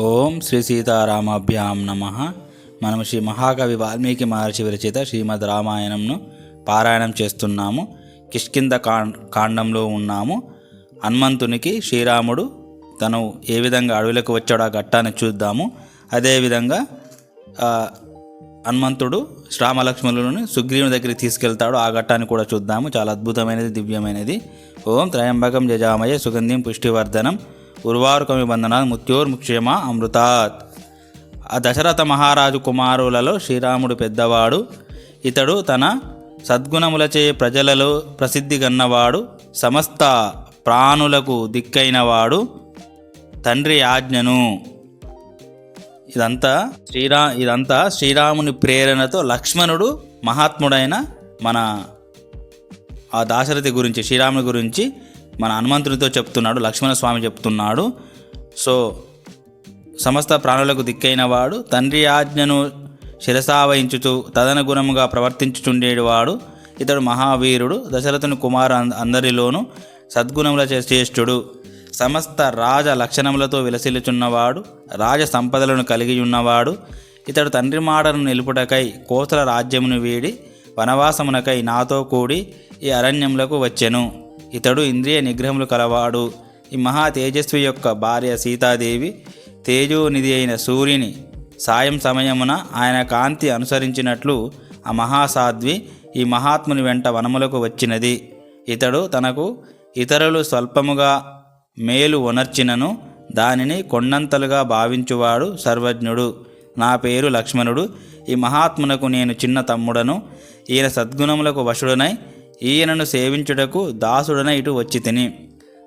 ఓం శ్రీ సీతారామాభ్యాం నమ. మనం శ్రీ మహాకవి వాల్మీకి మహర్షి విరచిత శ్రీమద్ రామాయణంను పారాయణం చేస్తున్నాము. కిష్కింద కాండంలో ఉన్నాము. హనుమంతునికి శ్రీరాముడు తను ఏ విధంగా అడవులకు వచ్చాడో ఆ ఘట్టాన్ని చూద్దాము. అదేవిధంగా హనుమంతుడు శ్రామలక్ష్మణులను సుగ్రీవుని దగ్గరికి తీసుకెళ్తాడు. ఆ ఘట్టాన్ని కూడా చూద్దాము. చాలా అద్భుతమైనది దివ్యమైనది. ఓం త్రయంబకం జజామయ సుగంధిం పుష్టివర్ధనం. ఉర్వారుకమి బంధనాత్ ముత్యోర్ముక్షేమ అమృతాత్. ఆ దశరథ మహారాజు కుమారులలో శ్రీరాముడు పెద్దవాడు. ఇతడు తన సద్గుణములచే ప్రజలలో ప్రసిద్ధి గన్నవాడు. సమస్త ప్రాణులకు దిక్కైనవాడు. తండ్రి ఆజ్ఞను. ఇదంతా శ్రీరా ఇదంతా శ్రీరాముని ప్రేరణతో లక్ష్మణుడు మహాత్ముడైన మన ఆ దాశరథి గురించి శ్రీరాముని గురించి మన హనుమంతునితో చెప్తున్నాడు లక్ష్మణ స్వామి చెప్తున్నాడు. సో సమస్త ప్రాణులకు దిక్కైన వాడు తండ్రి ఆజ్ఞను శిరసావహించుతూ తదనుగుణముగా ప్రవర్తించుచుండేవాడు ఇతడు మహావీరుడు దశరథుని కుమారు అంద- అందరిలోనూ సద్గుణముల శ్రేష్ఠుడు. సమస్త రాజ లక్షణములతో విలసిల్లుచున్నవాడు రాజ సంపదలను కలిగి ఉన్నవాడు ఇతడు తండ్రి మాటను నిలుపుటకై కోసల రాజ్యమును వీడి వనవాసమునకై నాతో కూడి ఈ అరణ్యములకు వచ్చెను. ఇతడు ఇంద్రియ నిగ్రహములు కలవాడు. ఈ మహా తేజస్వి యొక్క భార్య సీతాదేవి తేజోనిధి అయిన సూర్యుని సాయం సమయమున ఆయన కాంతి అనుసరించినట్లు ఆ మహాసాధ్వి ఈ మహాత్ముని వెంట వనములకు వచ్చినది. ఇతడు తనకు ఇతరులు స్వల్పముగా మేలు ఉనర్చినను దానిని కొండంతలుగా భావించువాడు సర్వజ్ఞుడు. నా పేరు లక్ష్మణుడు. ఈ మహాత్మునకు నేను చిన్న తమ్ముడను. ఈయన సద్గుణములకు వశుడనై ఈయనను సేవించుటకు దాసుడన ఇటు వచ్చి తిని.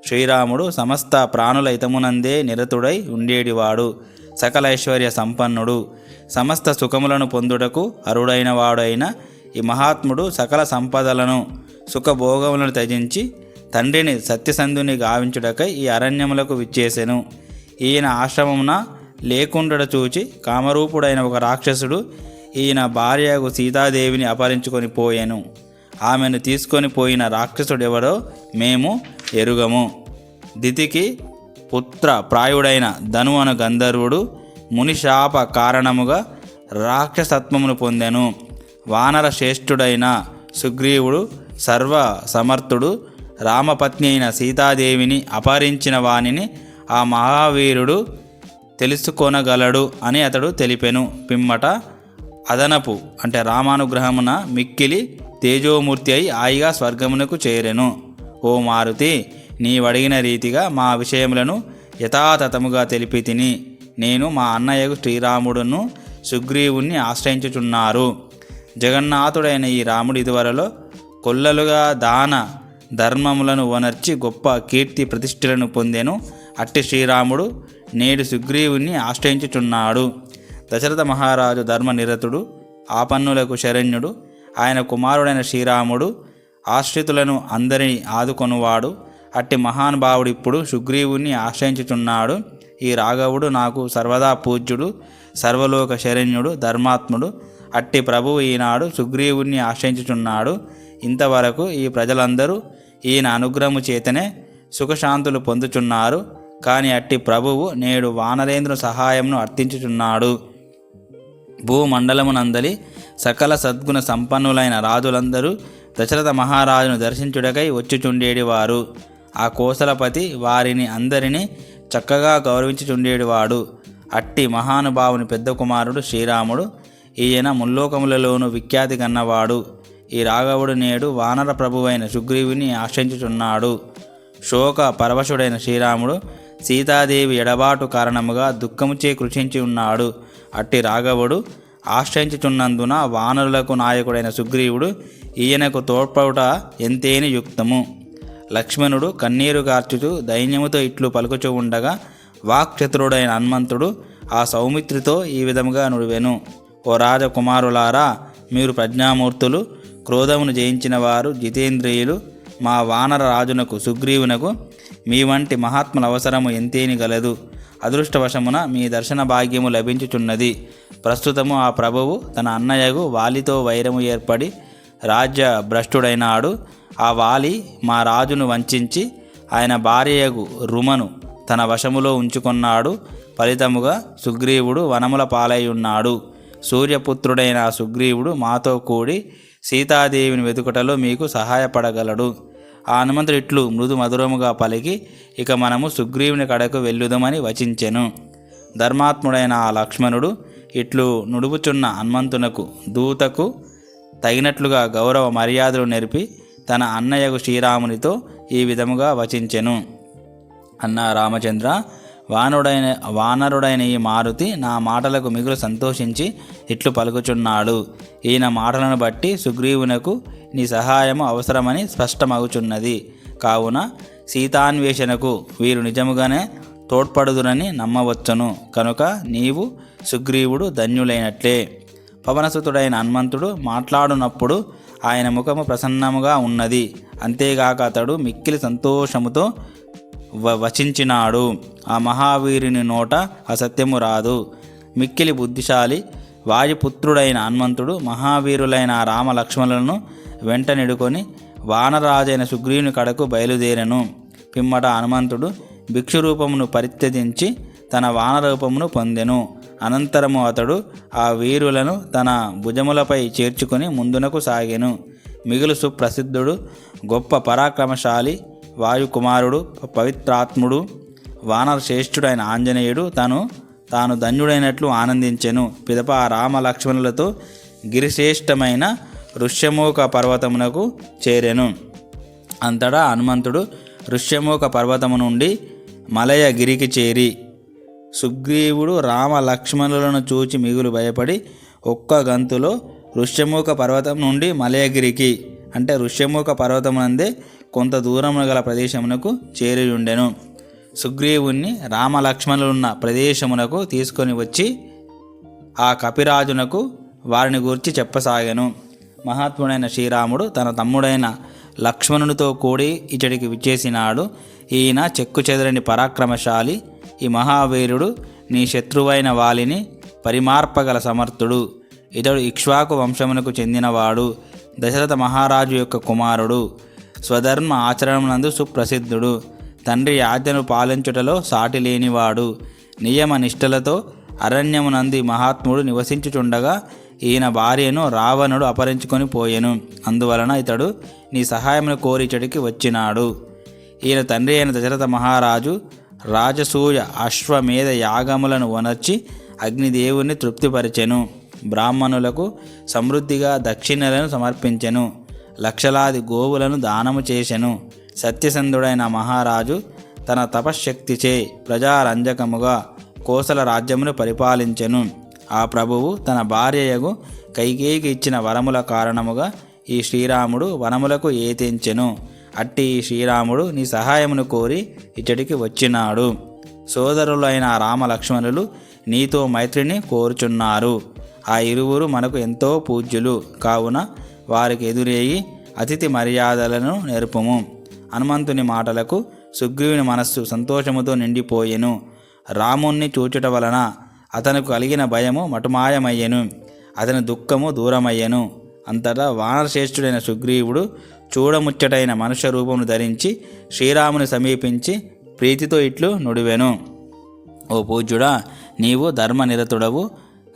శ్రీరాముడు సమస్త ప్రాణుల హితమునందే నిరతుడై ఉండేటివాడు సకల ఐశ్వర్య సంపన్నుడు. సమస్త సుఖములను పొందుటకు అరుడైన వాడైన ఈ మహాత్ముడు సకల సంపదలను సుఖభోగములను త్యజించి తండ్రిని సత్యసంధుని గావించుటకై ఈ అరణ్యములకు విచ్చేసెను. ఈయన ఆశ్రమమున లేకుండడ చూచి కామరూపుడైన ఒక రాక్షసుడు ఈయన భార్యకు సీతాదేవిని అపహరించుకొని పోయెను. ఆమెను తీసుకొని పోయిన రాక్షసుడెవడో మేము ఎరుగము. దితికి పుత్ర ప్రాయుడైన ధను అను గంధర్వుడు మునిశాప కారణముగా రాక్షసత్వమును పొందెను. వానర శ్రేష్ఠుడైన సుగ్రీవుడు సర్వ సమర్థుడు రామపత్ని అయిన సీతాదేవిని అపహరించిన వానిని ఆ మహావీరుడు తెలుసుకొనగలడు అని అతడు తెలిపెను. పిమ్మట అదనపు అంటే రామానుగ్రహమున మిక్కిలి తేజోమూర్తి అయి హాయిగా స్వర్గమునకు చేరెను. ఓ మారుతి నీవడిగిన రీతిగా మా విషయములను యథాతథముగా తెలిపి తిని నేను మా అన్నయ్యకు శ్రీరాముడును సుగ్రీవుణ్ణి ఆశ్రయించుచున్నారు. జగన్నాథుడైన ఈ రాముడి ఇదివరలో కొల్లలుగా దాన ధర్మములను వనర్చి గొప్ప కీర్తి ప్రతిష్టలను పొందెను. అట్టి శ్రీరాముడు నేడు సుగ్రీవుణ్ణి ఆశ్రయించుచున్నాడు. దశరథ మహారాజు ధర్మనిరతుడు ఆపన్నులకు శరణ్యుడు ఆయన కుమారుడైన శ్రీరాముడు ఆశ్రితులను అందరిని ఆదుకొనువాడు. అట్టి మహానుభావుడు ఇప్పుడు సుగ్రీవుణ్ణి ఆశ్రయించుచున్నాడు. ఈ రాఘవుడు నాకు సర్వదా పూజ్యుడు సర్వలోక శరణ్యుడు ధర్మాత్ముడు. అట్టి ప్రభువు ఈనాడు సుగ్రీవుణ్ణి ఆశ్రయించుచున్నాడు. ఇంతవరకు ఈ ప్రజలందరూ ఈయన అనుగ్రహము చేతనే సుఖశాంతులు పొందుచున్నారు. కానీ అట్టి ప్రభువు నేడు వానరేంద్ర సహాయంను అర్థించుచున్నాడు భూమండలమునందలి సకల సద్గుణ సంపన్నులైన రాజులందరూ దశరథ మహారాజును దర్శించుడకై వచ్చిచుండేడివారు. ఆ కోసలపతి వారిని అందరినీ చక్కగా గౌరవించుచుండేడివాడు. అట్టి మహానుభావుని పెద్ద కుమారుడు శ్రీరాముడు ఈయన ముల్లోకములలోనూ విఖ్యాతి కన్నవాడు ఈ రాఘవుడు నేడు వానర ప్రభువైన సుగ్రీవుని ఆశ్రయించుచున్నాడు. శోక పరవశుడైన శ్రీరాముడు సీతాదేవి ఎడబాటు కారణముగా దుఃఖముచే కృషించి ఉన్నాడు. అట్టి రాఘవుడు ఆశ్రయించుచున్నందున వానరులకు నాయకుడైన సుగ్రీవుడు ఈయనకు తోడ్పడుట ఎంతేని యుక్తము. లక్ష్మణుడు కన్నీరు కార్చుచు దైన్యముతో ఇట్లు పలుకుచూ ఉండగా వాక్చతురుడైన హనుమంతుడు ఆ సౌమిత్రితో ఈ విధముగా నుడివెను. ఓ రాజకుమారులారా మీరు ప్రజ్ఞామూర్తులు క్రోధమును జయించిన వారు జితేంద్రియులు మా వానర రాజునకు సుగ్రీవునకు మీ వంటి మహాత్ముల అవసరము ఎంతేని గలదు. అదృష్టవశమున మీ దర్శన భాగ్యము లభించుచున్నది. ప్రస్తుతము ఆ ప్రభువు తన అన్నయ్యకు వాలితో వైరము ఏర్పడి రాజ్య భ్రష్టుడైనాడు. ఆ వాలి మా రాజును వంచించి ఆయన భార్యయగు రుమను తన వశములో ఉంచుకున్నాడు. ఫలితముగా సుగ్రీవుడు వనముల పాలై ఉన్నాడు. సూర్యపుత్రుడైన సుగ్రీవుడు మాతో కూడి సీతాదేవిని వెతుకుటలో మీకు సహాయపడగలడు. ఆ హనుమంతుడు ఇట్లు మృదు మధురముగా పలికి ఇక మనము సుగ్రీవుని కడకు వెళ్ళుదామని వచించెను. ధర్మాత్ముడైన ఆ లక్ష్మణుడు ఇట్లు నుడుపుచున్న హనుమంతునకు దూతకు తగినట్లుగా గౌరవ మర్యాదలు నేర్పి తన అన్నయ్యకు శ్రీరామునితో ఈ విధముగా వచించెను. అన్న రామచంద్ర వానుడైన వానరుడైన ఈ మారుతి నా మాటలకు మిగులు సంతోషించి ఇట్లు పలుకుచున్నాడు. ఈయన మాటలను బట్టి సుగ్రీవునకు నీ సహాయము అవసరమని స్పష్టమగుచున్నది. కావున సీతాన్వేషణకు వీరు నిజముగానే తోడ్పడుదురని నమ్మవచ్చును. కనుక నీవు సుగ్రీవుడు ధన్యులైనట్లే. పవనసుతుడైన హనుమంతుడు మాట్లాడునప్పుడు ఆయన ముఖము ప్రసన్నముగా ఉన్నది. అంతేగాక అతడు మిక్కిలి సంతోషముతో వచించినాడు. ఆ మహావీరుని నోట అసత్యము రాదు. మిక్కిలి బుద్ధిశాలి వాయుపుత్రుడైన హనుమంతుడు మహావీరులైన రామలక్ష్మణులను రామ లక్ష్మణులను వెంట నిడుకొని వానరాజైన సుగ్రీవుని కడకు బయలుదేరెను. పిమ్మట హనుమంతుడు భిక్షురూపమును పరిత్యజించి తన వానరూపమును పొందెను. అనంతరము అతడు ఆ వీరులను తన భుజములపై చేర్చుకుని ముందునకు సాగెను. మిగులు సుప్రసిద్ధుడు గొప్ప పరాక్రమశాలి వాయుకుమారుడు పవిత్రాత్ముడు వానర శ్రేష్ఠుడైన ఆంజనేయుడు తను తాను ధన్యుడైనట్లు ఆనందించెను. పిదప ఆ రామ లక్ష్మణులతో గిరిశ్రేష్టమైన ఋష్యమూక పర్వతమునకు చేరెను. అంతటా హనుమంతుడు ఋష్యమూక పర్వతము నుండి మలయగిరికి చేరి సుగ్రీవుడు రామ లక్ష్మణులను చూచి మిగులు భయపడి ఒక్క గంతులో ఋష్యముఖ పర్వతం నుండి మలయగిరికి అంటే ఋష్యముఖ పర్వతం నందే కొంత దూరమున గల ప్రదేశమునకు చేరి ఉండెను సుగ్రీవుణ్ణి రామలక్ష్మణులున్న ప్రదేశమునకు తీసుకొని వచ్చి ఆ కపిరాజునకు వారిని గూర్చి చెప్పసాగాను. మహాత్ముడైన శ్రీరాముడు తన తమ్ముడైన లక్ష్మణునితో కూడి ఇచ్చడికి విచ్చేసినాడు. ఈయన చెక్కు చెదరని పరాక్రమశాలి ఈ మహావీరుడు నీ శత్రువైన వాలిని పరిమార్పగల సమర్థుడు. ఇతడు ఇక్ష్వాకు వంశమునకు చెందినవాడు దశరథ మహారాజు యొక్క కుమారుడు. స్వధర్మ ఆచరణనందు సుప్రసిద్ధుడు. తండ్రి ఆజ్ఞను పాలించుటలో సాటి లేనివాడు. నియమ నిష్టలతో అరణ్యమునంది మహాత్ముడు నివసించుచుండగా ఈయన భార్యను రావణుడు అపహరించుకొని పోయెను. అందువలన ఇతడు నీ సహాయమును కోరిచడికి వచ్చినాడు. ఈయన తండ్రి అయిన దశరథ మహారాజు రాజసూయ అశ్వమేధ యాగములను వనర్చి అగ్నిదేవుని తృప్తిపరిచెను. బ్రాహ్మణులకు సమృద్ధిగా దక్షిణలను సమర్పించెను. లక్షలాది గోవులను దానము చేసెను. సత్యసంధుడైన మహారాజు తన తపశ్శక్తిచే ప్రజారంజకముగా కోసల రాజ్యమును పరిపాలించెను. ఆ ప్రభువు తన భార్యయగు కైకేయికి ఇచ్చిన వరముల కారణముగా ఈ శ్రీరాముడు వనములకు ఏతించెను. అట్టి ఈ శ్రీరాముడు నీ సహాయమును కోరి ఇచ్చడికి వచ్చినాడు. సోదరులైన రామలక్ష్మణులు నీతో మైత్రిని కోరుచున్నారు. ఆ ఇరువురు మనకు ఎంతో పూజ్యులు. కావున వారికి ఎదురేయి అతిథి మర్యాదలను నేర్పము. హనుమంతుని మాటలకు సుగ్రీవుని మనస్సు సంతోషముతో నిండిపోయెను. రాముణ్ణి చూచుట వలన అతనికి కలిగిన భయము మటుమాయమయ్యెను. అతని దుఃఖము దూరమయ్యెను. అంతటా వానరశ్రేష్ఠుడైన సుగ్రీవుడు చూడముచ్చటైన మనుష్య రూపమును ధరించి శ్రీరాముని సమీపించి ప్రీతితో ఇట్లు నుడివెను. ఓ పూజ్యుడా నీవు ధర్మనిరతుడవు.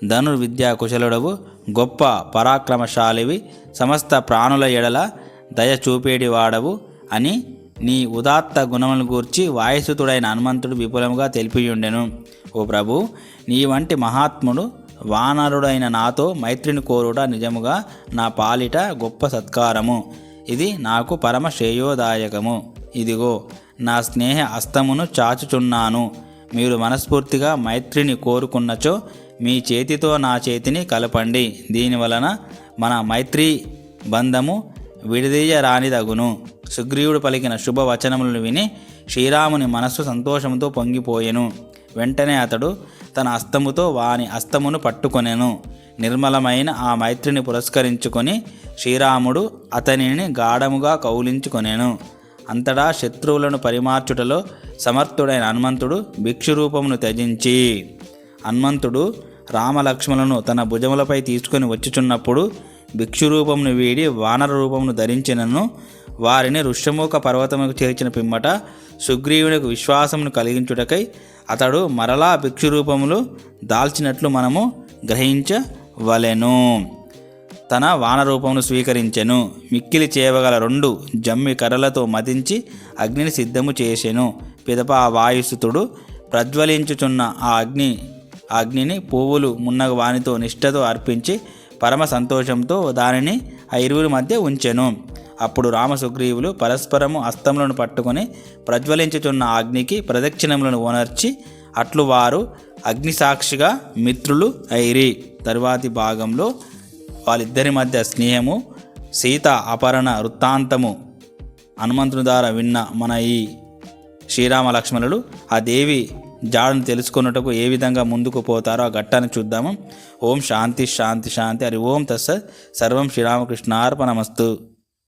ధనుర్విద్యా కుశలుడవు గొప్ప పరాక్రమశాలివి సమస్త ప్రాణుల ఎడల దయ చూపేడివాడవు అని నీ ఉదాత్త గుణములను గూర్చి వాయుసుతుడైన హనుమంతుడు విపులముగా తెలిపియుండెను. ఓ ప్రభు నీ వంటి మహాత్ముడు వానరుడైన నాతో మైత్రిని కోరుట నిజముగా నా పాలిట గొప్ప సత్కారము. ఇది నాకు పరమ శ్రేయోదాయకము. ఇదిగో నా స్నేహ అస్తమును చాచుచున్నాను. మీరు మనస్ఫూర్తిగా మైత్రిని కోరుకున్నచో మీ చేతితో నా చేతిని కలపండి. దీనివలన మన మైత్రి బంధము విడదీయరానిదగును. సుగ్రీవుడు పలికిన శుభవచనములను విని శ్రీరాముని మనస్సు సంతోషంతో పొంగిపోయెను. వెంటనే అతడు తన అస్తముతో వాని అస్తమును పట్టుకొనెను. నిర్మలమైన ఆ మైత్రిని పురస్కరించుకొని శ్రీరాముడు అతనిని గాఢముగా కౌలించుకొనెను. అంతటా శత్రువులను పరిమార్చుటలో సమర్థుడైన హనుమంతుడు భిక్షురూపమును త్యజించి హనుమంతుడు రామలక్ష్మణులను తన భుజములపై తీసుకొని వచ్చుచున్నప్పుడు భిక్షు రూపమును వీడి వానర రూపమును ధరించినను. వారిని ఋష్యముఖ పర్వతముకు చేర్చిన పిమ్మట సుగ్రీవునికి విశ్వాసమును కలిగించుటకై అతడు మరలా భిక్షు రూపములు దాల్చినట్లు మనము గ్రహించవలెను. తన వానరూపమును స్వీకరించెను. మిక్కిలి చేయగల రెండు జమ్మి కర్రలతో మదించి అగ్నిని సిద్ధము చేసెను. పిదప ఆ వాయుసుతుడు ప్రజ్వలించుచున్న ఆ అగ్ని అగ్నిని పువ్వులు మున్నగ వానితో నిష్ఠతో అర్పించి పరమ సంతోషంతో దానిని ఆ ఇరువురి మధ్య ఉంచెను. అప్పుడు రామసుగ్రీవులు పరస్పరము అస్తములను పట్టుకొని ప్రజ్వలించుచున్న అగ్నికి ప్రదక్షిణములను ఓనర్చి అట్లు వారు అగ్నిసాక్షిగా మిత్రులు ఐరి. తరువాతి భాగంలో వాళ్ళిద్దరి మధ్య స్నేహము సీత అపహరణ వృత్తాంతము హనుమంతుని ద్వారా విన్న మన ఈ శ్రీరామ లక్ష్మణులు ఆ దేవి జాడను తెలుసుకున్నటకు ఏ విధంగా ముందుకు పోతారో ఆ ఘట్టాన్ని చూద్దాము. ఓం శాంతి శాంతి శాంతి. హరి ఓం తస్సత్. సర్వం శ్రీరామకృష్ణార్పణమస్తు.